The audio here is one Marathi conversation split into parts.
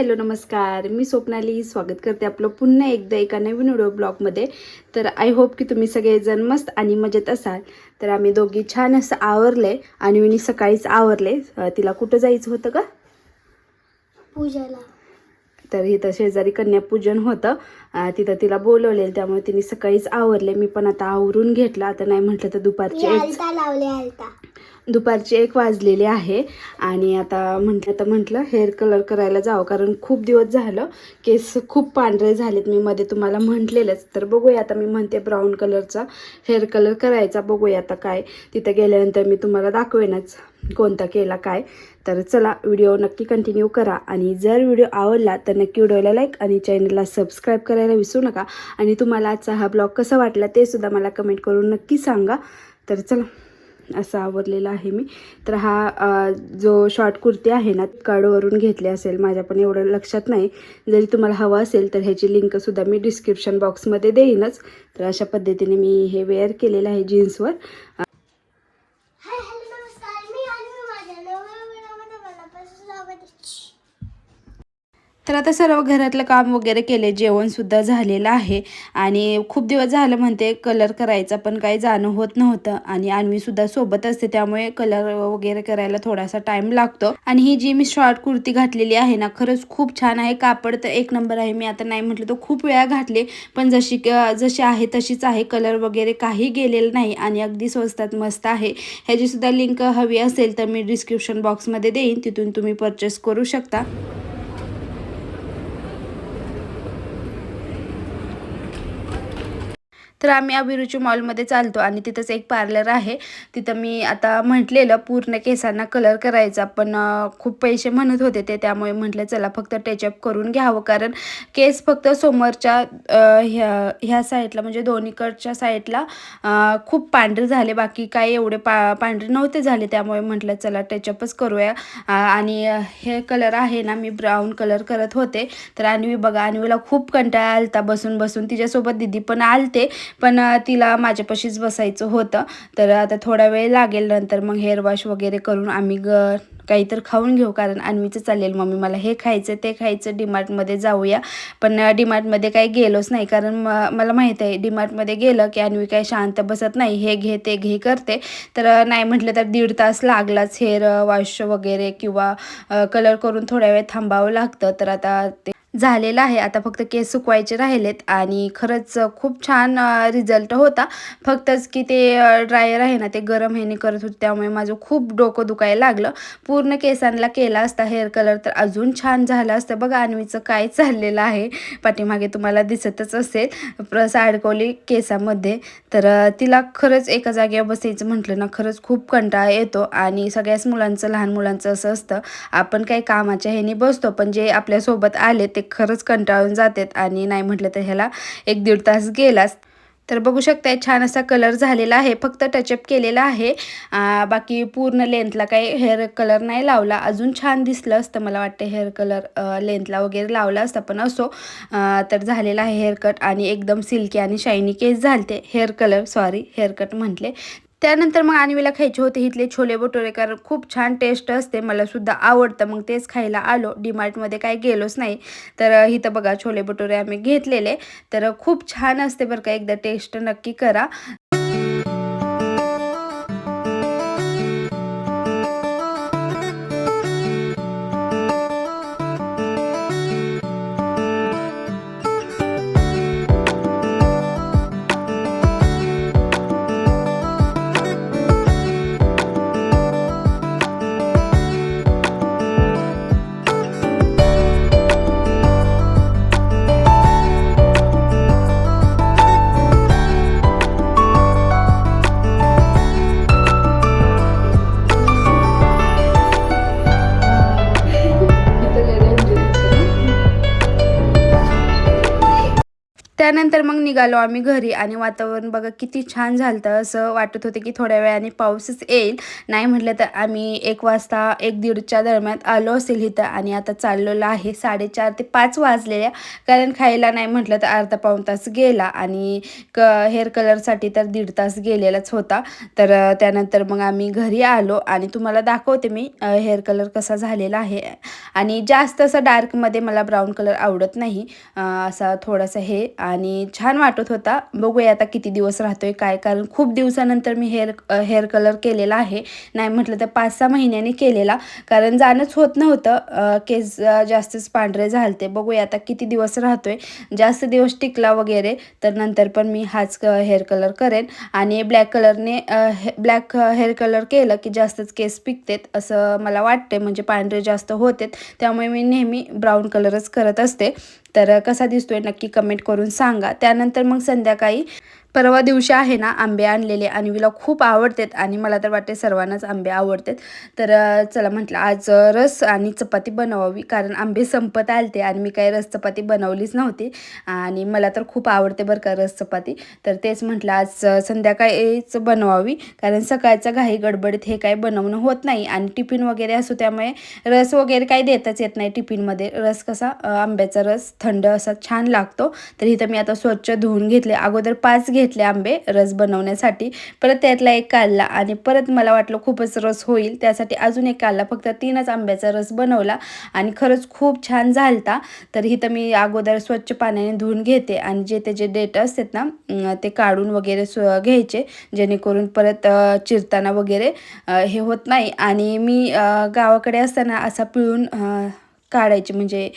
हॅलो नमस्कार. मी स्वप्नाली. स्वागत करते आपलं पुन्हा एकदा एका नवीन व्हिडिओ ब्लॉगमध्ये. तर आय होप की तुम्ही सगळेजण मस्त आणि मजेत असाल. तर आम्ही दोघी छान असं आवरले आणि मी सकाळीच आवरले. तिला कुठं जायचं होतं का पूजाला. तर इथं शेजारी कन्यापूजन होतं. तिथं तिला बोलवलेलं त्यामुळे तिने सकाळीच आवरले. मी पण आता आवरून घेतलं. आता नाही म्हटलं तर दुपारची एक दुपारचे एक वाजलेले आहे. आणि आता म्हटलं तर म्हटलं हेअर कलर करायला जावं. कारण खूप दिवस झालं केस खूप पांढरे झालेत. मी मध्ये तुम्हाला म्हटलेलंच. तर बघूया आता मी म्हणते ब्राऊन कलरचा हेअर कलर करायचा. बघूया आता काय. तिथं गेल्यानंतर मी तुम्हाला दाखवेनच. कोणता केला काय तर चला व्हिडिओ नक्की कंटिन्यू करा. आणि जर व्हिडिओ आवडला तर नक्की व्हिडिओला लाईक आणि चॅनलला सबस्क्राईब करायला विसरू नका. आणि तुम्हाला आजचा हा ब्लॉग कसा वाटला ते सुद्धा मला कमेंट करून नक्की सांगा. तर चला असं आवरलेला आहे मी. तर हा जो शॉर्ट कुर्ती आहे ना कार्डवरून घेतले असेल माझ्या पण एवढं लक्षात नाही. जरी तुम्हाला हवं असेल तर ह्याची लिंकसुद्धा मी डिस्क्रिप्शन बॉक्समध्ये देईनच. तर अशा पद्धतीने मी हे वेअर केलेलं आहे जीन्सवर हाय हॅलो नमस्कार मी आणि मी माझ्या नव्या व्हिडिओमध्ये मनापासून स्वागत आहे. तर आता सर्व घरातलं काम वगैरे केले जेवणसुद्धा झालेलं आहे. आणि खूप दिवस झालं म्हणते कलर करायचा पण काही जाणं होत नव्हतं. आणि अन्वीसुद्धा सोबत असते त्यामुळे कलर वगैरे करायला थोडासा टाईम लागतो. आणि ही जी मी शॉर्ट कुर्ती घातलेली आहे ना खरंच खूप छान आहे. कापड तर एक नंबर आहे. मी आता नाही म्हटलं तर खूप वेळा घातले. पण जशी जशी आहे तशीच आहे. कलर वगैरे काही गेलेलं नाही आणि अगदी स्वस्तात मस्त आहे. ह्याचीसुद्धा लिंक हवी असेल तर मी डिस्क्रिप्शन बॉक्समध्ये देईन. तिथून तुम्ही परचेस करू शकता. तर आम्ही अभिरुची मॉलमध्ये चालतो आणि तिथंच एक पार्लर आहे. तिथं मी आता म्हटलेलं पूर्ण केसांना कलर करायचा पण खूप पैसे म्हणत होते ते त्यामुळे म्हटलं चला फक्त टचअप करून घ्यावं. कारण केस फक्त समोरच्या ह्या ह्या साईडला म्हणजे दोन्हीकडच्या साईडला खूप पांढरे झाले बाकी काय एवढे पा पांढरे नव्हते झाले त्यामुळे म्हटलं चला टचअपच करूया. आणि हे कलर आहे ना मी ब्राऊन कलर करत होते. तर अन्वी बघा अन्वीला खूप कंटाळा आलता बसून बसून तिच्यासोबत दिदी पण आलते. पण तिला माझ्यापाशीच बसायचं होतं. तर आता थोडा वेळ लागेल नंतर मग हेअर वॉश वगैरे करून आम्ही ग काहीतर खाऊन घेऊ. कारण अन्वीचं चालेल मम्मी मला हे खायचं ते खायचं डीमार्टमध्ये जाऊया. पण डीमार्टमध्ये काही गेलोच नाही. कारण म मला माहीत आहे डीमार्टमध्ये गेलं की अन्वी काही शांत बसत नाही. हे घे ते घे करते. तर नाही म्हटलं तर दीड तास लागलाच हेअर वॉश वगैरे किंवा कलर करून थोड्या वेळ थांबावं लागतं. तर आता ते झालेलं आहे. आता फक्त केस सुकवायचे राहिलेत आणि खरंच खूप छान रिझल्ट होता. फक्तच की ते ड्रायर आहे ना ते गरम ह्याने करत होते. त्यामुळे माझं खूप डोकं दुखायला लागलं. पूर्ण केसांना केला असता हेअर कलर तर अजून छान झालं असतं. बघा आणवीचं काय चाललेलं आहे. पाठीमागे तुम्हाला दिसतच असेल. प्लस अडकवली केसामध्ये. तर तिला खरंच एका जागेवर बसायचं म्हटलं ना खरंच खूप कंटाळा येतो. आणि सगळ्याच मुलांचं लहान मुलांचं असं असतं. आपण काही कामाच्या ह्यानी बसतो पण जे आपल्यासोबत आले ते खरंच कंटाळून जातात आणि नाही म्हटलं तर ह्याला एक दीड तास गेलाच. तर बघू शकताय छान असा कलर झालेला आहे फक्त टचअप केलेला आहे. बाकी पूर्ण लेंथला काही हेअर कलर नाही लावला. अजून छान दिसलं असतं मला वाटतं हेअर कलर लेंथला वगैरे लावला असता पण असो. तर झालेला आहे हेअर कट आणि एकदम सिल्की आणि शायनी केस झालते. Hair colour sorry hair cut म्हटले. त्यानंतर मग आणवीला खायचे होते इथले छोले भटुरे कारण खूप छान टेस्ट असते मला सुद्धा आवडतं. मग तेच खायला आलो. डीमार्टमध्ये काय गेलोच नाही. तर इथं बघा छोले भटुरे आम्ही घेतलेले. तर खूप छान असते बरं का एकदा टेस्ट नक्की करा. त्यानंतर मग निघालो आम्ही घरी आणि वातावरण बघा किती छान झालं असं वाटत होते की थोड्या वेळाने पाऊसच येईल. नाही म्हटलं तर आम्ही एक वाजता एक दीडच्या दरम्यान आलो असेल इथं आणि आता चाललेलो आहे साडेचार ते पाच वाजलेल्या. कारण खायला नाही म्हटलं तर अर्धा पाऊण तास गेला आणि क हेअर कलरसाठी तर दीड तास गेलेलाच होता. तर त्यानंतर मग आम्ही घरी आलो आणि तुम्हाला दाखवते मी हेअर कलर कसा झालेला आहे. आणि जास्त असं डार्कमध्ये मला ब्राऊन कलर आवडत नाही. असा थोडासा हे आणि आणि छान वाटत होता. बघूया आता किती दिवस राहतोय काय? कारण खूप दिवसानंतर मी हेअर हेअर कलर केलेला आहे. नाही म्हटलं तर पाच सहा महिन्याने केलेला. कारण जाणंच होत नव्हतं केस जास्तच पांढरे झालते. बघूया आता किती दिवस राहतोय. जास्त दिवस टिकला वगैरे तर नंतर पण मी हाच हेअर कलर करेन. आणि ब्लॅक कलरने ब्लॅक हेअर कलर केलं की जास्तच केस पिकतेत असं मला वाटते म्हणजे पांढरे जास्त होतेत. त्यामुळे मी नेहमी ब्राऊन कलरच करत असते. तर कसा दिसतोय नक्की कमेंट करून सांगा. त्यानंतर मग संध्याकाळी परवा दिवशी आहे ना आंबे आणलेले आणि विला खूप आवडतात आणि मला तर वाटते सर्वांनाच आंबे आवडतात. तर चला म्हटलं आज रस आणि चपाती बनवावी कारण आंबे संपत आलते आणि मी काही रस चपाती बनवलीच नव्हती आणि मला तर खूप आवडते बरं का रस चपाती. तर तेच म्हटलं आज संध्याकाळीच बनवावी कारण सकाळचं घाई गडबडीत हे काही बनवणं होत नाही आणि टिफिन वगैरे असो त्यामुळे रस वगैरे काही देताच येत नाही टिफिनमध्ये. रस कसा आंब्याचा रस थंड असा छान लागतो. तर इथं मी आता स्वच्छ धुवून घेतले. अगोदर पाच घेतले आंबे रस बनवण्यासाठी. परत त्यातला एक काढला आणि परत मला वाटलं खूपच रस होईल. त्यासाठी अजून एक काढला फक्त तीनच आंब्याचा रस बनवला आणि खरंच खूप छान झालता. तर इथं मी अगोदर स्वच्छ पाण्याने धुवून घेते आणि जे त्याचे डेट असतात ना ते काढून वगैरे स्व घ्यायचे. जेणेकरून परत चिरताना वगैरे हे होत नाही. आणि मी गावाकडे असताना असा पिळून काढायचे. म्हणजे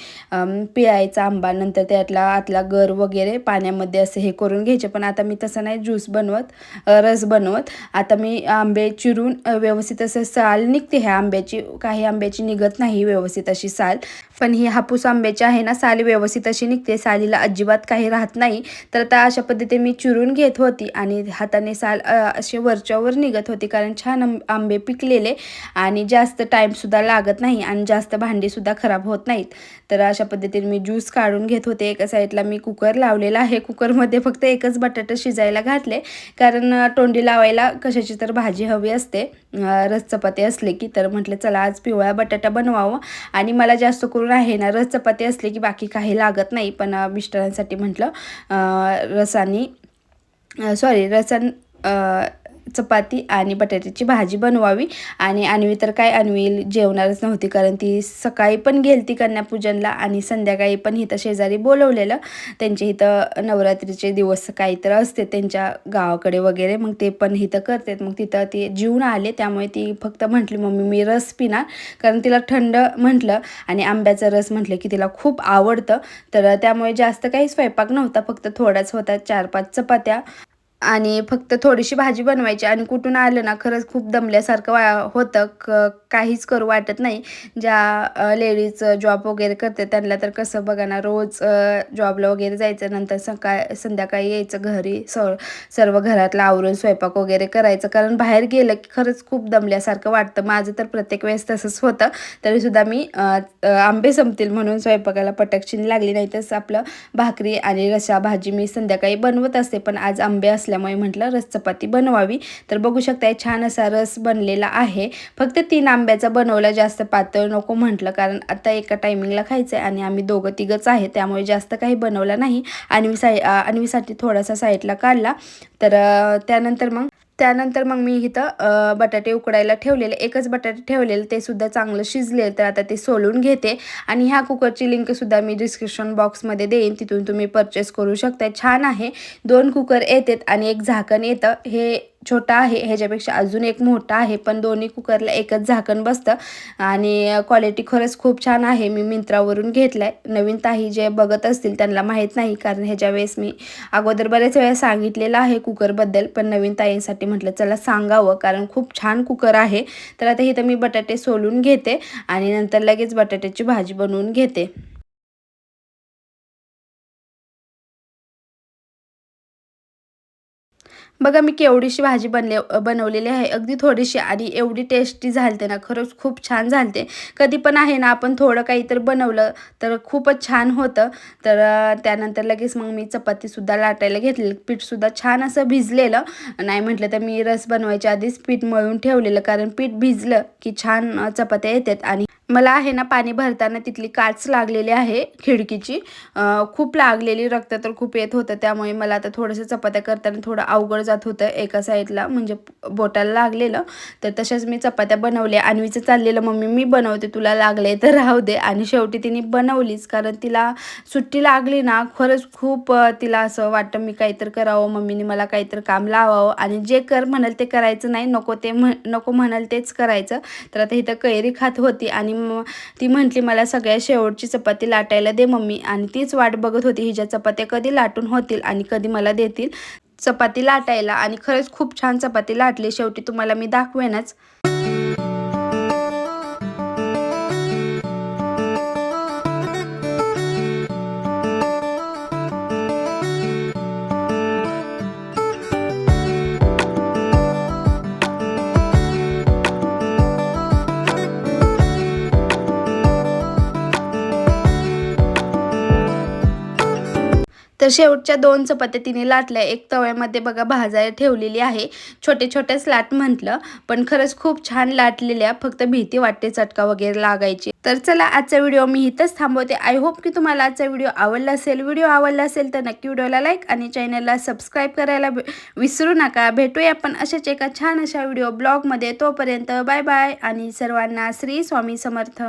पिळायचा आंबा नंतर त्यातला आतला गर वगैरे पाण्यामध्ये असं हे करून घ्यायचे. पण आता मी तसं नाही ज्यूस बनवत रस बनवत. आता मी आंबे चिरून व्यवस्थित असं साल निघते. ह्या आंब्याची काही आंब्याची निघत नाही व्यवस्थित अशी साल. पण ही हापूस आंब्याची आहे ना साल व्यवस्थित अशी निघते. सालीला अजिबात काही राहत नाही. तर आता अशा पद्धतीने मी चिरून घेत होती आणि हाताने साल असे वरच्यावर निघत होती. कारण छान आंब- आंबे पिकलेले आणि जास्त टाईमसुद्धा लागत नाही आणि जास्त भांडीसुद्धा खराब होत नाहीत. तर अशा पद्धतीने मी ज्यूस काढून घेत होते. एका साईडला मी कुकर लावलेला आहे. कुकरमध्ये फक्त एकच बटाटा शिजायला घातले. कारण तोंडी लावायला कशाची तर भाजी हवी असते. रस चपाती असले की. तर म्हटलं चला आज पिवळा बटाटा बनवावं. आणि मला जास्त करून आहे ना रस चपाती असले की बाकी काही लागत नाही. पण मिस्टरांसाठी म्हटलं रसानी सॉरी रसन चपाती आणि बटाट्याची भाजी बनवावी. आणि अन्वी तर काय अन्वी जेवणारच नव्हती कारण ती सकाळी पण गेलती कन्यापूजनला आणि संध्याकाळी पण इथं शेजारी बोलवलेलं. त्यांच्या इथं नवरात्रीचे दिवस काही तर असते त्यांच्या गावाकडे वगैरे. मग ते पण इथं करतात. मग तिथं ते जीवन आले. त्यामुळे ती फक्त म्हटली मम्मी मी रस पिणार. कारण तिला थंड म्हटलं आणि आंब्याचा रस म्हटलं की तिला खूप आवडतं. तर त्यामुळे जास्त काही स्वयंपाक नव्हता. फक्त थोडाच होता चार पाच चपात्या. आणि फक्त थोडीशी भाजी बनवायची आणि कुठून आलं ना खरंच खूप दमल्यासारखं वा होतं. क काहीच करू वाटत नाही. ज्या लेडीज जॉब वगैरे करते त्यांना तर कसं बघा ना रोज जॉबला वगैरे जायचं नंतर सकाळ संध्याकाळी यायचं घरी स सर्व घरातला आवरून स्वयंपाक वगैरे करायचं. कारण बाहेर गेलं की खरंच खूप दमल्यासारखं वाटतं. माझं तर प्रत्येक वेळेस तसंच होतं. तरीसुद्धा मी आंबे संपतील म्हणून स्वयंपाकाला पटकशीन लागली. नाही तसं आपलं भाकरी आणि रसा भाजी मी संध्याकाळी बनवत असते. पण आज आंबे असल्यामुळे म्हटलं रस चपाती बनवावी. तर बघू शकताय छान असा रस बनलेला आहे. फक्त तीन आंबे आंब्याचा बनवला जास्त पातळ नको म्हटलं कारण आता एका टायमिंगला खायचं आहे आणि आम्ही दोघं तिघंच आहे त्यामुळे जास्त काही बनवलं नाही. आणि साई आणवीसाठी थोडासा साईडला काढला. तर त्यानंतर मग त्यानंतर मग मी इथं बटाटे उकडायला ठेवलेले. एकच बटाटे ठेवलेले ते सुद्धा चांगलं शिजले तर आता ते सोलून घेते. आणि ह्या कुकरची लिंकसुद्धा मी डिस्क्रिप्शन बॉक्समध्ये देईन तिथून तुम्ही परचेस करू शकता छान आहे. दोन कुकर येतात आणि एक झाकण येतं. हे छोटा आहे ह्याच्यापेक्षा अजून एक मोठा आहे पण दोन्ही कुकरला एकच झाकण बसतं. आणि क्वालिटी खरंच खूप छान आहे मी मिंत्रावरून घेतलं आहे नवीन ताई जे बघत असतील त्यांना माहीत नाही कारण ह्याच्या वेळेस मी अगोदर बरेच वेळा सांगितलेलं आहे कुकरबद्दल पण नवीन ताईंसाठी म्हटलं चला सांगावं कारण खूप छान कुकर आहे. तर आता इथं मी बटाटे सोलून घेते आणि नंतर लगेच बटाट्याची भाजी बनवून घेते. बघा मी केवढीशी भाजी बनले बनवलेली आहे. अगदी थोडीशी आणि एवढी टेस्टी झालते ना खरंच खूप छान झालते. कधी पण आहे ना आपण थोडं काहीतरी बनवलं तर खूपच छान होतं. तर त्यानंतर लगेच मग मी चपातीसुद्धा लाटायला घेतलेलं. पीठसुद्धा छान असं भिजलेलं. नाही म्हटलं तर मी रस बनवायच्या आधीच पीठ मळून ठेवलेलं कारण पीठ भिजलं की छान चपात्या येतात आणि मला आहे ना पाणी भरताना तिथली काच लागलेली आहे खिडकीची. खूप लागलेली रक्त तर खूप येत होतं त्यामुळे मला आता थोडंसं चपात्या करताना थोडं अवघड जात होतं एका साईडला म्हणजे बोटाला लागलेलं. तर तशाच मी चपात्या बनवल्या. आणवीचं चाललेलं मम्मी मी बनवते तुला लागले तर राहू दे. आणि शेवटी तिने बनवलीच कारण तिला सुट्टी लागली ना खरंच खूप तिला असं वाटतं मी काहीतरी करावं मम्मीने मला काहीतरी काम लावावं. आणि जे कर म्हणाल ते करायचं नाही नको ते म्हण नको म्हणाल तेच करायचं. तर आता इथं कैरी खात होती आणि आणि ती म्हटली मला सगळ्या शेवटची चपाती लाटायला दे मम्मी. आणि तीच वाट बघत होती हिच्या चपात्या कधी लाटून होतील आणि कधी मला देतील चपाती लाटायला? आणि खरंच खूप छान चपाती लाटली शेवटी तुम्हाला मी दाखवेनच. तर शेवटच्या दोन चपात्या तिने लाटल्या. एक तव्यामध्ये बघा भाजायला ठेवलेली आहे. छोटे छोटेच लाट म्हटलं पण खरंच खूप छान लाटलेल्या. फक्त भीती वाटते चटका वगैरे लागायची. तर चला आजचा व्हिडिओ मी इथंच थांबवते. आय होप की तुम्हाला आजचा व्हिडिओ आवडला असेल. व्हिडिओ आवडला असेल तर नक्की व्हिडिओला लाईक आणि चॅनलला सबस्क्राईब करायला विसरू नका. भेटूया आपण अशाच एका छान अशा व्हिडिओ ब्लॉगमध्ये. तोपर्यंत बाय बाय आणि सर्वांना श्री स्वामी समर्थ.